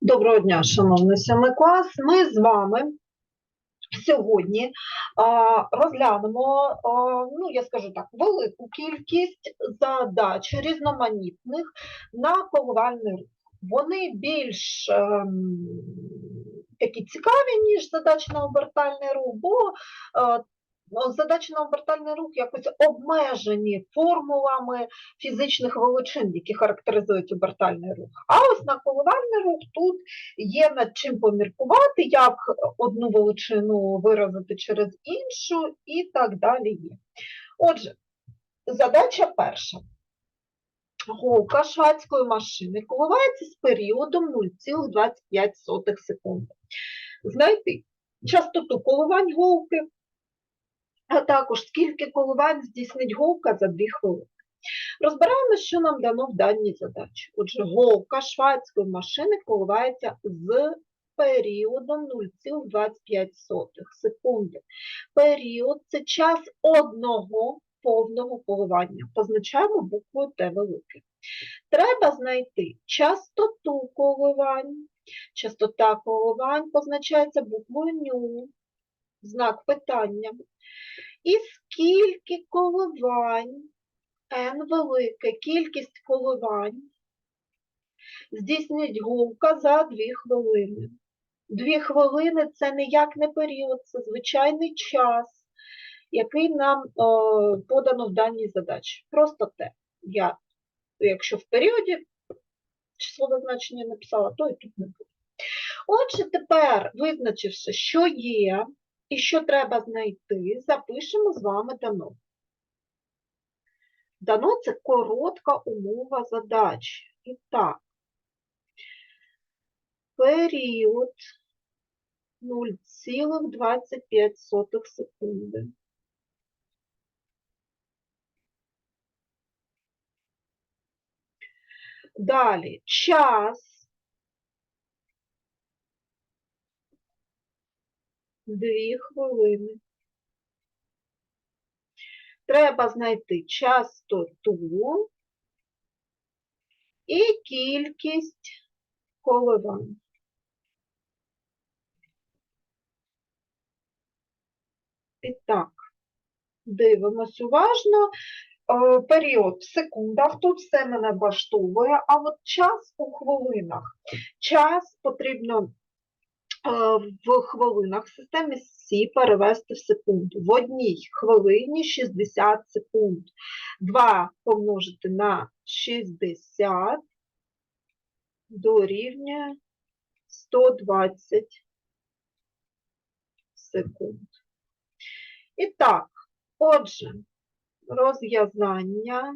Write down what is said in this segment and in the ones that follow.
Доброго дня, шановний сьомий клас. Ми з вами сьогодні розглянемо, ну я скажу так, велику кількість задач різноманітних на коливальний рух. Вони більш ем, такі цікаві, ніж задачі на обертальний рух, бо е, задачі на обертальний рух якось обмежені формулами фізичних величин, які характеризують обертальний рух. А ось на коливальний рух тут є над чим поміркувати, як одну величину виразити через іншу і так далі є. Отже, задача перша. Голка швадської машини коливається з періодом 0,25 секунди. Знайти частоту коливань голки, а також скільки коливань здійснить голка за 2 хвилини. Розбираємо, що нам дано в даній задачі. Отже, голка швадської машини коливається з періодом 0,25 секунди. Період це час одного повного коливання. Позначаємо буквою Т велике. Треба знайти частоту коливань. Частота коливань позначається буквою ню, знак питання. І скільки коливань, n велика кількість коливань, здійснить голка за 2 хвилини. 2 хвилини це ніяк не період, це звичайний час, який нам е, подано в даній задачі. Просто те. Я, якщо в періоді числове значення написала, то і тут не буде. Отже, тепер, визначивши, що є і що треба знайти, запишемо з вами дано. Дано це коротка умова задачі. І так, період 0,25 секунди. Далі час. Дві хвилини. Треба знайти частоту і кількість коливань. І так, дивимось уважно. Е, Період в секундах, тут все мене влаштовує, а от час у хвилинах. Час потрібно в хвилинах в системі Сі перевести в секунду. В одній хвилині 60 секунд. 2 помножити на 60 дорівнює 120 секунд. І так, отже, розв'язання.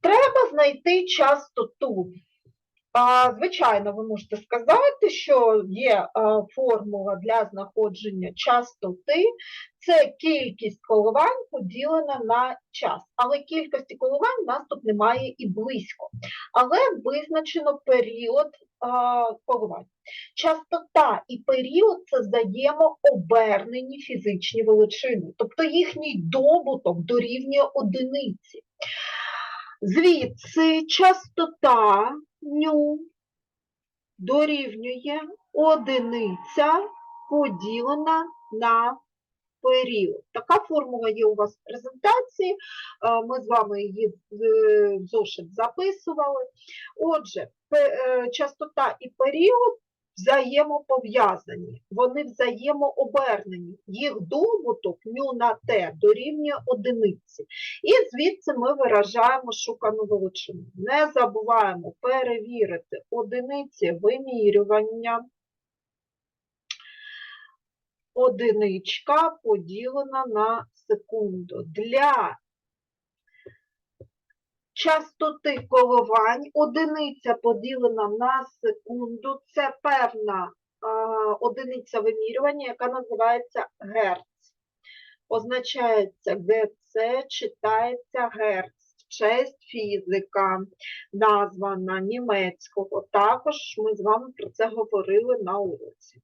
Треба знайти частоту. Звичайно, ви можете сказати, що є формула для знаходження частоти, це кількість коливань поділена на час. Але кількості коливань в нас тут немає і близько. Але визначено період коливань. Частота і період це взаємообернені фізичні величини, тобто їхній добуток дорівнює одиниці. Звідси частота ню дорівнює одиниця поділена на період. Така формула є у вас в презентації, е, ми з вами її в зошит записували. Отже, е, частота і період взаємопов'язані, вони взаємообернені. Їх добуток ню на Т дорівнює одиниці. І звідси ми виражаємо шукану величину. Не забуваємо перевірити одиниці вимірювання. Одиничка поділена на секунду. Для частоти коливань одиниця поділена на секунду. Це певна а, одиниця вимірювання, яка називається герц. Позначається ГЦ, читається герц. Честь фізика, названа німецького. Також ми з вами про це говорили на уроці.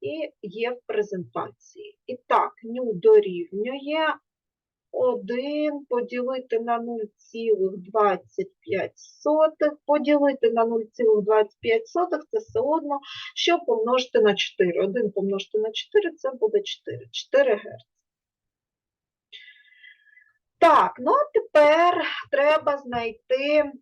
І є в презентації. І так, ню дорівнює 1 поділити на 0,25, поділити на 0,25 це все одно, що помножити на 4. 1 помножити на 4 це буде 4. 4 Гц. Так, ну а тепер треба знайти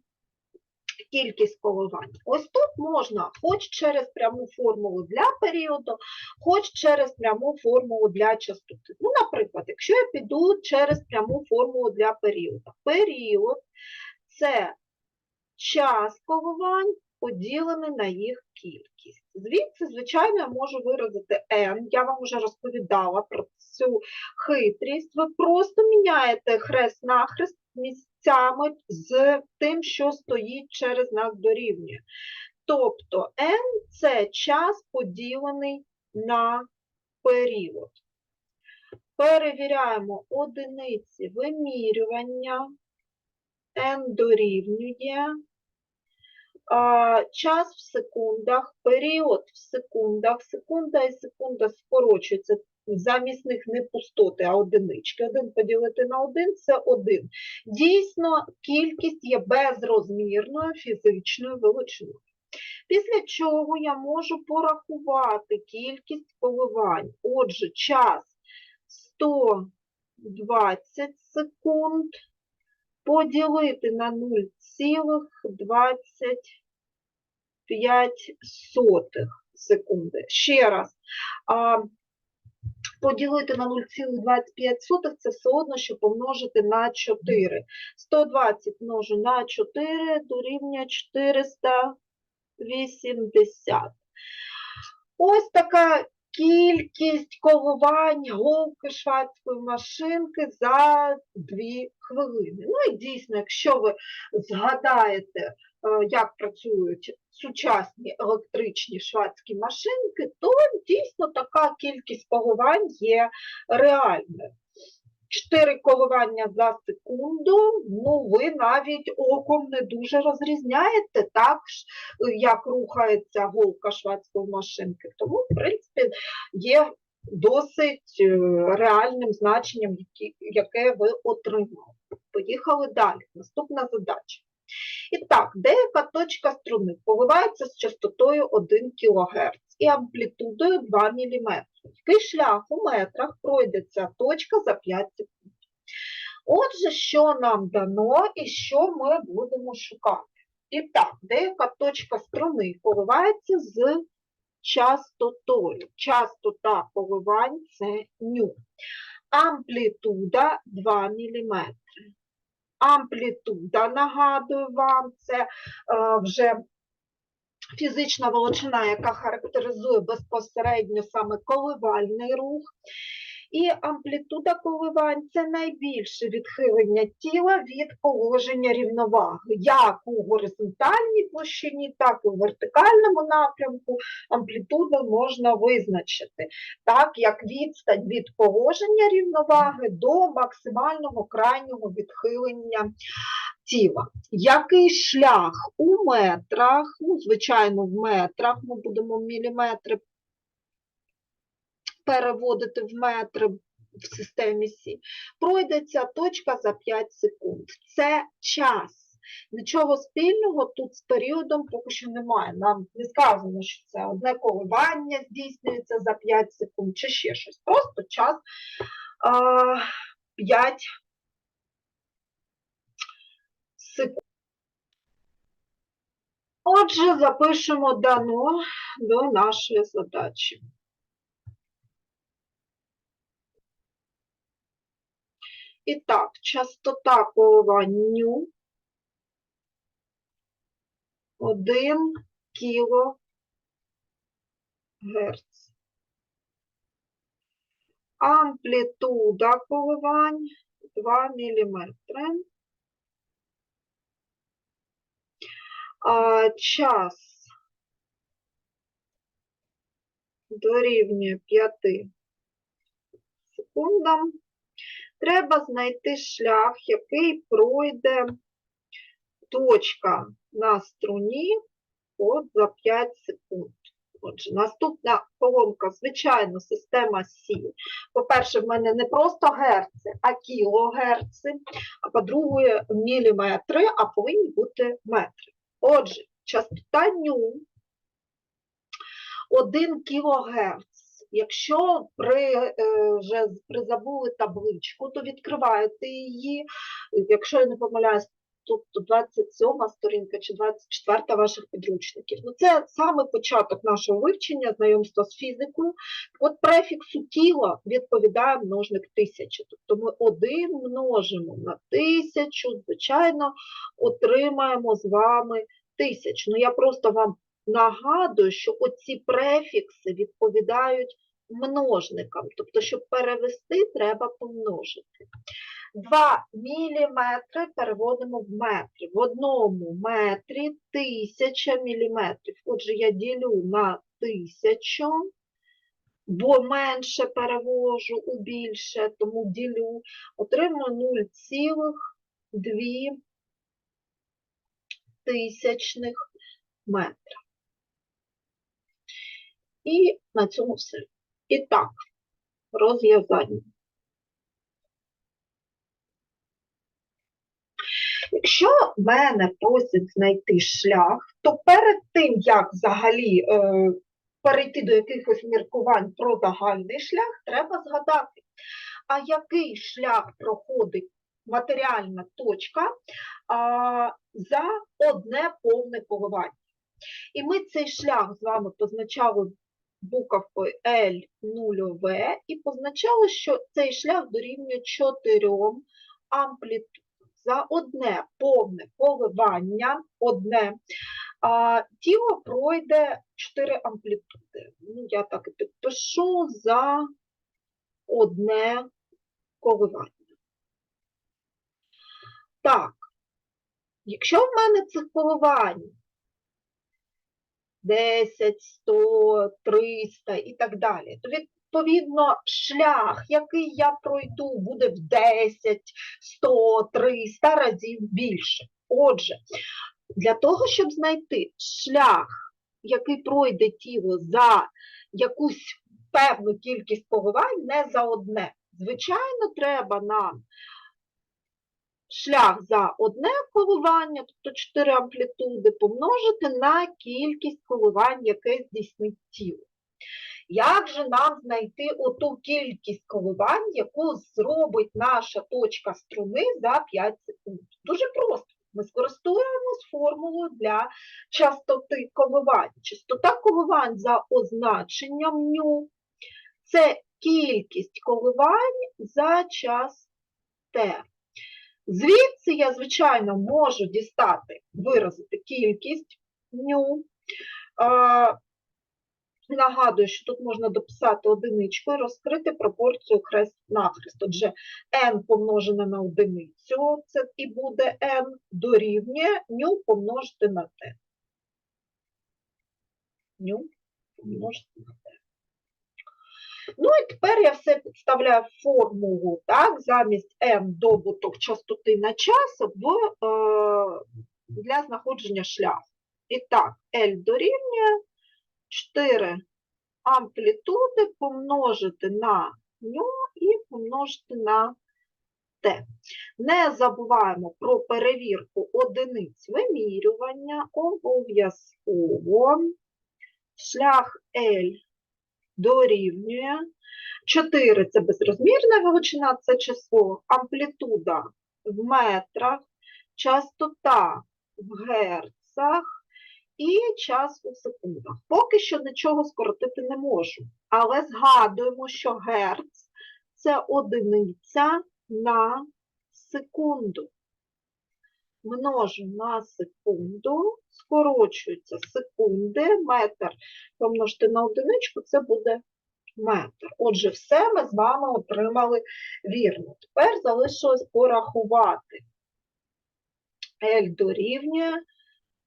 кількість коливань. Ось тут можна хоч через пряму формулу для періоду, хоч через пряму формулу для частоти. Ну, наприклад, якщо я піду через пряму формулу для періоду. Період – це час коливань поділений на їх кількість. Звідси, звичайно, я можу виразити n. Я вам вже розповідала про цю хитрість. Ви просто міняєте хрест-нахрест місцями з тим, що стоїть через знак дорівнює. Тобто n – це час поділений на період. Перевіряємо одиниці вимірювання, n дорівнює час в секундах, період в секундах, секунда і секунда скорочується, замість них не пустоти, а одинички. Один поділити на один – це один. Дійсно, кількість є безрозмірною фізичною величиною. Після чого я можу порахувати кількість коливань. Отже, час 120 секунд поділити на 0,25 секунди. Ще раз, поділити на 0,25 це все одно, що помножити на 4. 120 множу на 4 дорівнює 480. Ось така кількість коливань голки швадської машинки за 2 хвилини. Ну і дійсно, якщо ви згадаєте, е, як працюють сучасні електричні швадські машинки, то дійсно така кількість коливань є реальною. 4 коливання за секунду, ну ви навіть оком не дуже розрізняєте, так, як рухається голка шведської машинки. Тому, в принципі, є досить е, реальним значенням, яке ви отримали. Поїхали далі. Наступна задача. І так, деяка точка струни поливається з частотою 1 кГц і амплітудою 2 мм. Який шлях у метрах пройде ця точка за 5 секунд? Отже, що нам дано і що ми будемо шукати? І так, деяка точка струни поливається з частотою. Частота поливань – це ню. Амплітуда 2 мм. Амплітуда, нагадую вам, це е, вже фізична величина, яка характеризує безпосередньо саме коливальний рух. І амплітуда коливань це найбільше відхилення тіла від положення рівноваги, як у горизонтальній площині, так і у вертикальному напрямку амплітуду можна визначити, так як відстань від положення рівноваги до максимального крайнього відхилення тіла. Який шлях у метрах, ну, звичайно, в метрах, ми будемо міліметри переводити в метри в системі Сі, пройде ця точка за 5 секунд. Це час. Нічого спільного тут з періодом поки що немає. Нам не сказано, що це одне коливання здійснюється за 5 секунд чи ще щось. Просто час а, 5 секунд. Отже, запишемо дано до нашої задачі. І так, частота коливання 1 кГц. Амплітуда коливань 2 мм. А час дорівнює 5 секундам. Треба знайти шлях, який пройде точка на струні от за 5 секунд. Отже, наступна колонка, звичайно, система Сі. По-перше, в мене не просто герци, а кілогерци, а по-друге, міліметри, а повинні бути метри. Отже, частота ню 1 кГц. Якщо при, е, вже призабули табличку, то відкриваєте її. Якщо я не помиляюсь, тобто 27 сторінка чи 24 ваших підручників. Ну, це саме початок нашого вивчення, знайомства з фізикою. От префіксу тіла відповідає множник тисячі. Тобто ми один множимо на тисячу, звичайно, отримаємо з вами тисячу. Ну, я просто вам нагадую, що оці префікси відповідають множникам. Тобто, щоб перевести, треба помножити. 2 міліметри переводимо в метри. В одному метрі 1000 міліметрів. Отже, я ділю на 1000, бо менше перевожу у більше, тому ділю. Отримую 0,2 тисячних метра. І на цьому все. І так, розв'язання. Якщо мене просять знайти шлях, то перед тим, як взагалі е, перейти до якихось міркувань про загальний шлях, треба згадати, а який шлях проходить матеріальна точка а, за одне повне коливання. І ми цей шлях з вами позначали буковкою L 0 В і позначали, що цей шлях дорівнює 4 амплітудам за одне повне коливання, одне, а, тіло пройде 4 амплітуди. Ну, я так і підпишу за одне коливання. Так, якщо в мене цих коливань 10, 100, 300 і так далі, то відповідно шлях, який я пройду, буде в 10, 100, 300 разів більше. Отже, для того, щоб знайти шлях, який пройде тіло за якусь певну кількість коливань, не за одне. Звичайно, треба нам шлях за одне коливання, тобто 4 амплітуди, помножити на кількість коливань, яке здійснить тіло. Як же нам знайти оту кількість коливань, яку зробить наша точка струни за 5 секунд? Дуже просто. Ми скористуємось формулою для частоти коливань. Частота коливань за означенням ню – це кількість коливань за час t. Звідси я, звичайно, можу дістати, виразити кількість ню. Нагадую, що тут можна дописати одиничку і розкрити пропорцію хрест-нахрест. Отже, n помножене на одиницю, це і буде n, дорівнює ню помножити на t. Ню помножити на t. Ну і тепер я все підставляю формулу, так, замість n добуток частоти на час в, е, для знаходження шляху. І так, L дорівнює 4 амплітуди помножити на ню і помножити на Т. Не забуваємо про перевірку одиниць вимірювання, обов'язково шлях L дорівнює 4 це безрозмірна величина, це число, амплітуда в метрах, частота в герцах і час у секундах. Поки що нічого скоротити не можу, але згадуємо, що герц це одиниця на секунду. Множу на секунду, скорочуються секунди, метр помножити на одиничку, це буде метр. Отже, все ми з вами отримали вірно. Тепер залишилось порахувати. L дорівнює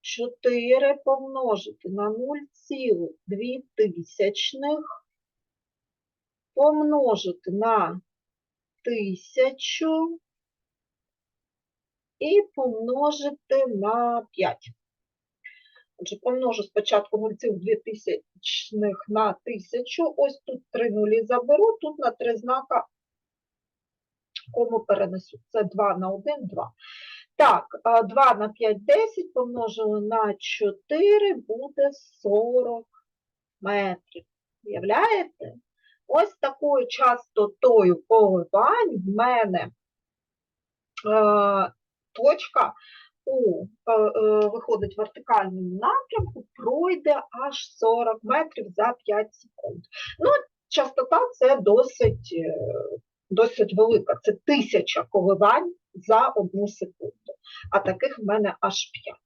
4 помножити на 0,2 тисячних, помножити на тисячу і помножити на 5. Отже, помножу спочатку 0,2 на 1000, ось тут 3 нулі заберу, тут на 3 знака кому перенесу. Це 2 на 1, 2. Так, 2 на 5, 10 помножили на 4, буде 40 метрів. Уявляєте? Ось такою частотою коливань в мене е, точка у, е, е, виходить в вертикальному напрямку, пройде аж 40 метрів за 5 секунд. Ну, частота це досить, е, досить велика, це тисяча коливань за одну секунду, а таких в мене аж 5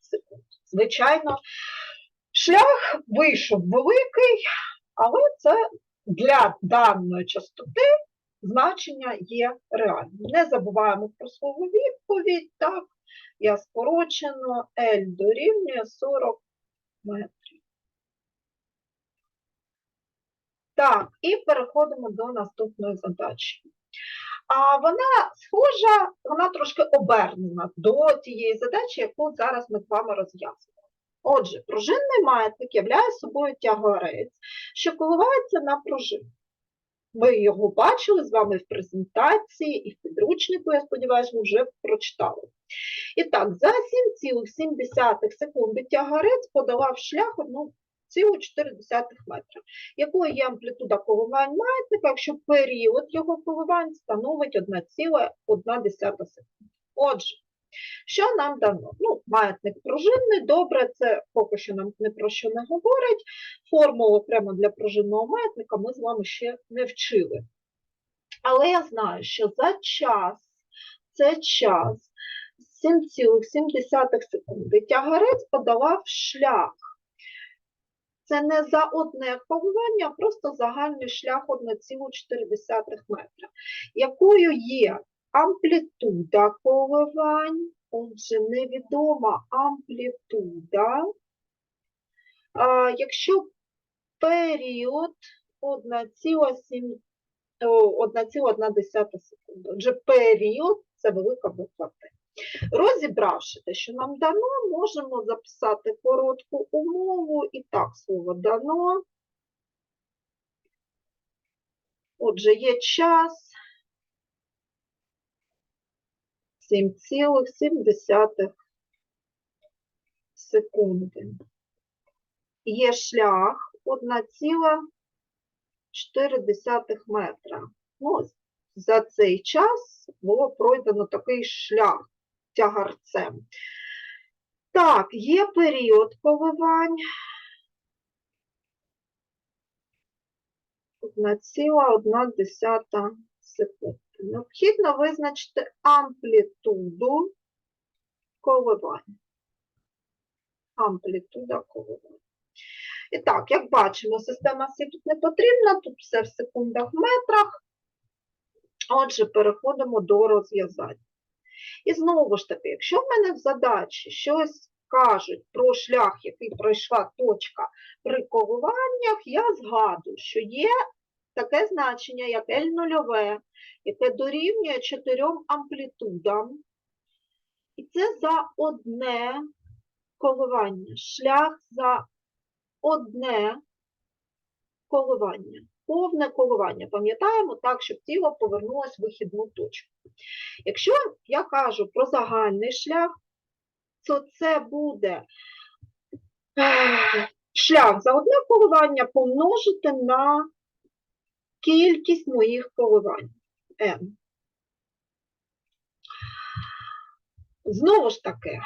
секунд. Звичайно, шлях вийшов великий, але це для даної частоти значення є реальним. Не забуваємо про свою відповідь, так, я скорочено L дорівнює 40 метрів. Так, і переходимо до наступної задачі. А вона схожа, вона трошки обернена до тієї задачі, яку зараз ми з вами розв'язуємо. Отже, пружинний маятник являє собою тягарець, що коливається на пружині. Ми його бачили з вами в презентації і в підручнику, я сподіваюся, ви вже прочитали. І так, за 7,7 секунди тягарець подавав шлях 1,4 метра. Якою є амплітуда коливань маятника, якщо період його коливань становить 1,1 секунди. Отже, що нам дано? Ну, маятник пружинний, добре, це поки що нам не про що не говорить. Формулу окремо для пружинного маятника ми з вами ще не вчили. Але я знаю, що за час, це час 7,7 секунди тягарець подавав шлях. Це не за одне коливання, а просто загальний шлях 1,4 метра. Якою є амплітуда коливань, отже, невідома амплітуда. А, якщо період 1,1 секунди. Отже, період це велика буква Т. Розібравши те, що нам дано, можемо записати коротку умову. І так, слово дано. Отже, є час 7,7 секунди. Є шлях 1,4 метра. Ну, за цей час було пройдено такий шлях тягарцем. Так, є період коливань. 1,1 секунди. Необхідно визначити амплітуду коливань. Амплітуда коливань. І так, як бачимо, система всі тут не потрібна, тут все в секундах, метрах. Отже, переходимо до розв'язання. І знову ж таки, якщо в мене в задачі щось кажуть про шлях, який пройшла точка при коливаннях, я згадую, що є таке значення, як L0, яке дорівнює чотирьом амплітудам. І це за одне коливання, шлях за одне коливання, повне коливання. Пам'ятаємо так, щоб тіло повернулося в вихідну точку. Якщо я кажу про загальний шлях, то це буде е, шлях за одне коливання помножити на кількість моїх коливань n. Знову ж таки,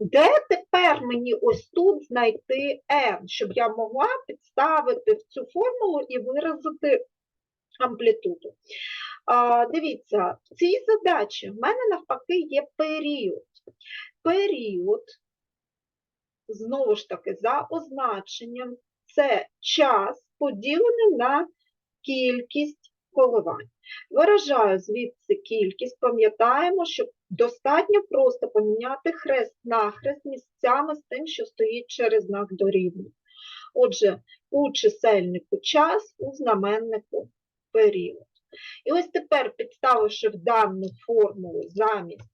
де тепер мені ось тут знайти n, щоб я могла підставити в цю формулу і виразити амплітуду? А, Дивіться, в цій задачі в мене навпаки є період. Період, знову ж таки, за означенням, це час поділений на кількість коливань. Виражаю звідси кількість, пам'ятаємо, що достатньо просто поміняти хрест на хрест місцями з тим, що стоїть через знак дорівнює. Отже, у чисельнику час, у знаменнику період. І ось тепер, підставивши в дану формулу замість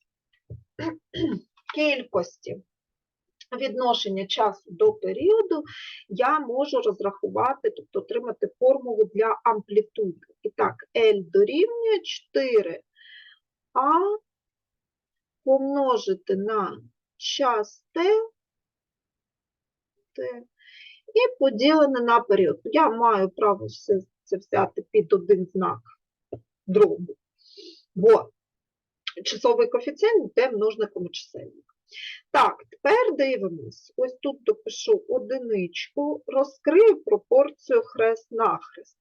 кількості відношення часу до періоду я можу розрахувати, тобто отримати формулу для амплітуди. І так, L дорівнює 4А помножити на час T, T і поділене на період. Я маю право все це взяти під один знак дробу, бо часовий коефіцієнт йде множником чисельника. Так, тепер дивимось. Ось тут допишу одиничку, розкрию пропорцію хрест-нахрест.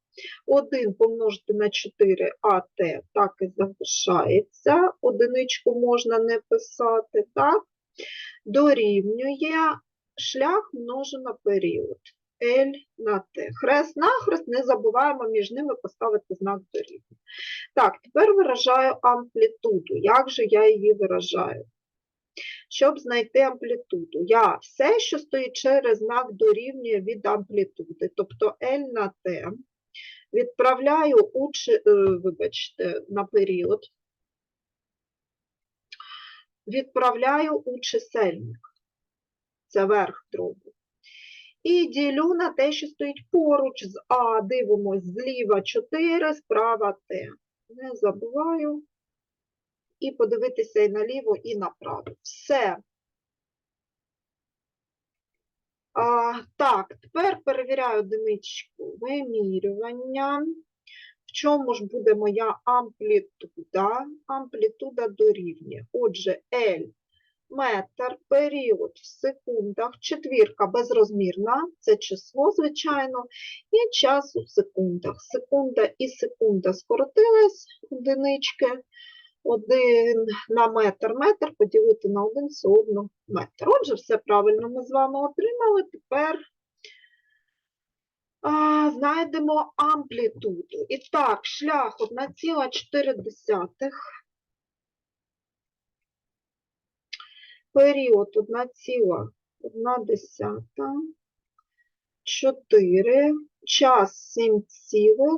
1 помножити на 4 АТ так і залишається. Одиничку можна не писати, так? Дорівнює шлях множу на період. L на T. Хрест-нахрест, не забуваємо між ними поставити знак дорівнює. Так, тепер виражаю амплітуду. Як же я її виражаю? Щоб знайти амплітуду, я все, що стоїть через знак дорівнює від амплітуди, тобто L на T, відправляю у, е, вибачте, на період, відправляю у чисельник. Це верх дробу. І ділю на те, що стоїть поруч з А, дивимось, зліва 4, справа Т. Не забуваю. І подивитися і наліво, і направо. Все. А, так, тепер перевіряю одиничку вимірювання. В чому ж буде моя амплітуда? Амплітуда дорівнює. Отже, L метр, період в секундах, четвірка безрозмірна, це число, звичайно, і час у секундах. Секунда і секунда скоротились одинички. Один на метр, метр поділити на один все одно метр. Отже, все правильно ми з вами отримали. Тепер а, знайдемо амплітуду. І так, шлях 1,4, період 1,1, 4, час 7,7.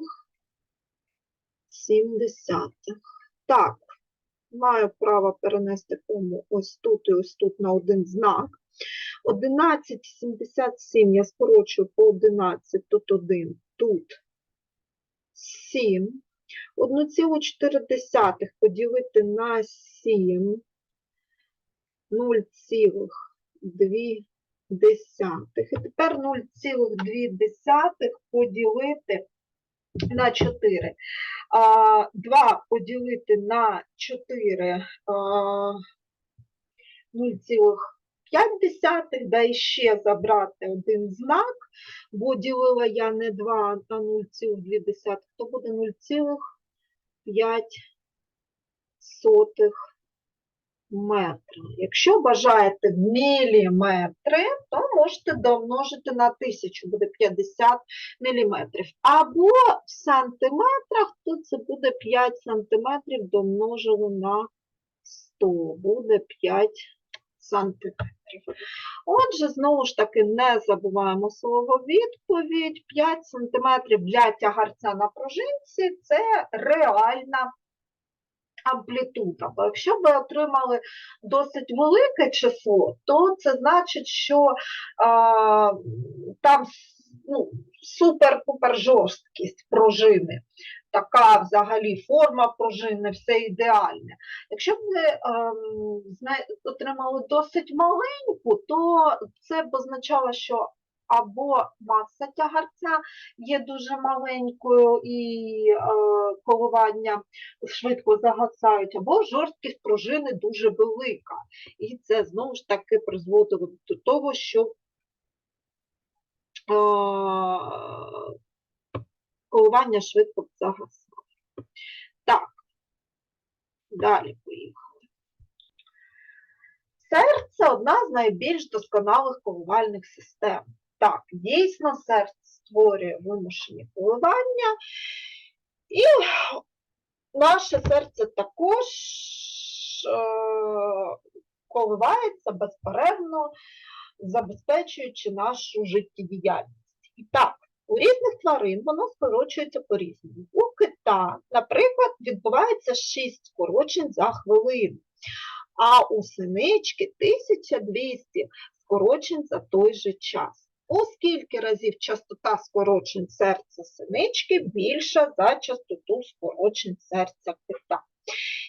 Так, маю право перенести кому ось тут і ось тут на один знак. 11,77 я скорочую по 11, тут 1, тут 7. 1,4 поділити на 7, 0,2. І тепер 0,2 поділити на 4. А, 2 поділити на 4 0,5, да і ще забрати один знак, бо ділила я не 2 на 0,2, то буде 0,5 метра. Якщо бажаєте міліметри, то можете домножити на 1000, буде 50 міліметрів. Або в сантиметрах, то це буде 5 сантиметрів домножили на 100, буде 5 сантиметрів. Отже, знову ж таки, не забуваємо слово відповідь. 5 сантиметрів для тягарця на пружинці – це реальна амплітуда. Бо якщо ви отримали досить велике число, то це значить, що а, там ну, супер-пупер жорсткість пружини. Така взагалі форма пружини, все ідеальне. Якщо б ви ем, отримали досить маленьку, то це б означало, що або маса тягарця є дуже маленькою і е, коливання швидко загасають, або жорсткість пружини дуже велика. І це знову ж таки призводило до того, що е, коливання швидко загасало. Так, далі поїхали. Серце одна з найбільш досконалих коливальних систем. Так, дійсно, серце створює вимушені коливання, і наше серце також е, коливається безперервно, забезпечуючи нашу життєдіяльність. І так, у різних тварин воно скорочується по-різному. У кита, наприклад, відбувається 6 скорочень за хвилину, а у синички 1200 скорочень за той же час. У скільки разів частота скорочень серця синички більша за частоту скорочень серця кита.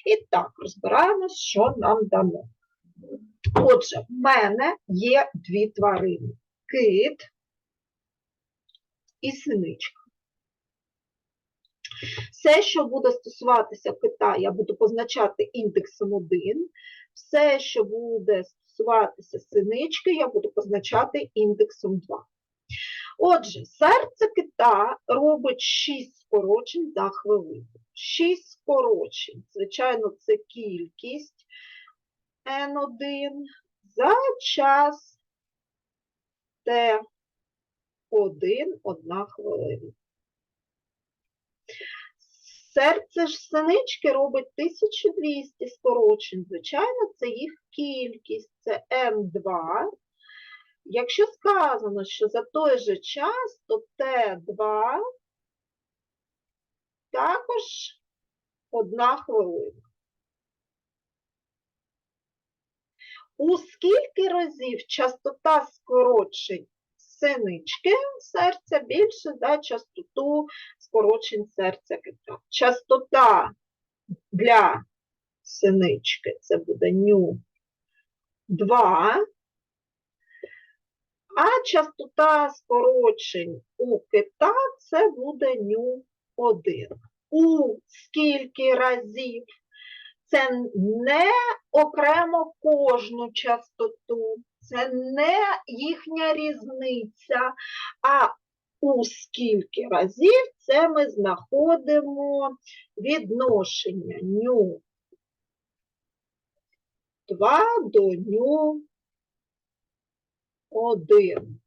І так, розбираємось, що нам дано. Отже, в мене є дві тварини: кит і синичка. Все, що буде стосуватися кита, я буду позначати індексом 1. Все, що буде стосуватися синички, я буду позначати індексом 2. Отже, серце кита робить 6 скорочень за хвилину. 6 скорочень, звичайно, це кількість N1 за час T1 1 хвилина. Серце ж синички робить 1200 скорочень. Звичайно, це їх кількість, це М2. Якщо сказано, що за той же час, то Т2 також одна хвилина. У скільки разів частота скорочень синички серця більше за частоту скорочень серця кита? Частота для синички це буде ню 2, а частота скорочень у кита це буде ню 1. У скільки разів? Це не окремо кожну частоту, це не їхня різниця, а у скільки разів це ми знаходимо відношення ню 2 до ню 1.